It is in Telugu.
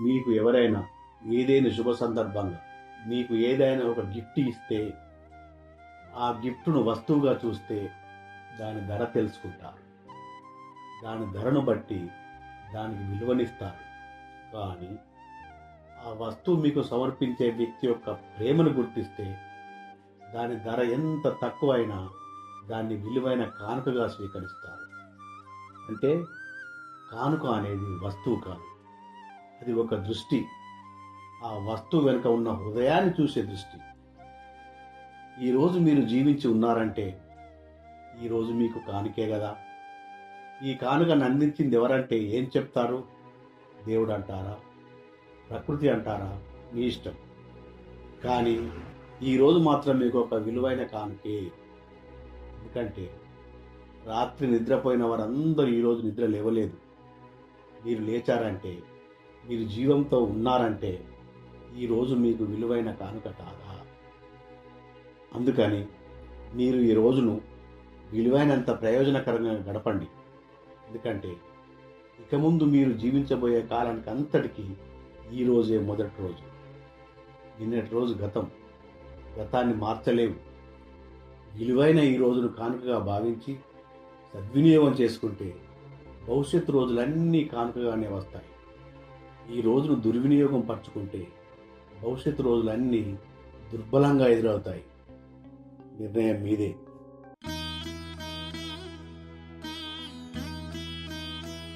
మీకు ఎవరైనా ఏదైనా శుభ సందర్భంగా మీకు ఏదైనా ఒక గిఫ్ట్ ఇస్తే ఆ గిఫ్ట్ను వస్తువుగా చూస్తే దాని ధర తెలుసుకుంటారు. దాని ధరను బట్టి దానికి విలువనిస్తారు. కానీ ఆ వస్తువు మీకు సమర్పించే వ్యక్తి యొక్క ప్రేమను గుర్తిస్తే దాని ధర ఎంత తక్కువైనా దాన్ని విలువైన కానుకగా స్వీకరిస్తారు. అంటే కానుక అనేది వస్తువు కాదు. అది ఒక దృష్టి. ఆ వస్తువు వెనుక ఉన్న హృదయాన్ని చూసే దృష్టి. ఈరోజు మీరు జీవించి ఉన్నారంటే ఈరోజు మీకు కానుకే కదా ఈ కానుకను అందించింది ఎవరంటే ఏం చెప్తారు? దేవుడు అంటారా? ప్రకృతి అంటారా? మీ ఇష్టం. కానీ ఈరోజు మాత్రం మీకు ఒక విలువైన కానుకే. ఎందుకంటే రాత్రి నిద్రపోయిన వారందరూ ఈరోజు నిద్ర లేవలేదు. మీరు లేచారంటే మీరు జీవంతో ఉన్నారంటే ఈరోజు మీకు విలువైన కానుక కాదా? అందుకని మీరు ఈ రోజును విలువైనంత ప్రయోజనకరంగా గడపండి. ఎందుకంటే ఇక ముందు మీరు జీవించబోయే కాలానికి అంతటికీ ఈ రోజే మొదటి రోజు. నిన్నటి రోజు గతం. గతాన్ని మార్చలేవు. విలువైన ఈ రోజును కానుకగా భావించి సద్వినియోగం చేసుకుంటే భవిష్యత్తు రోజులన్నీ కానుకగానే వస్తాయి. ఈ రోజును దుర్వినియోగం పరుచుకుంటే భవిష్యత్తు రోజులన్నీ దుర్బలంగా ఎదురవుతాయి. నిర్ణయం మీదే.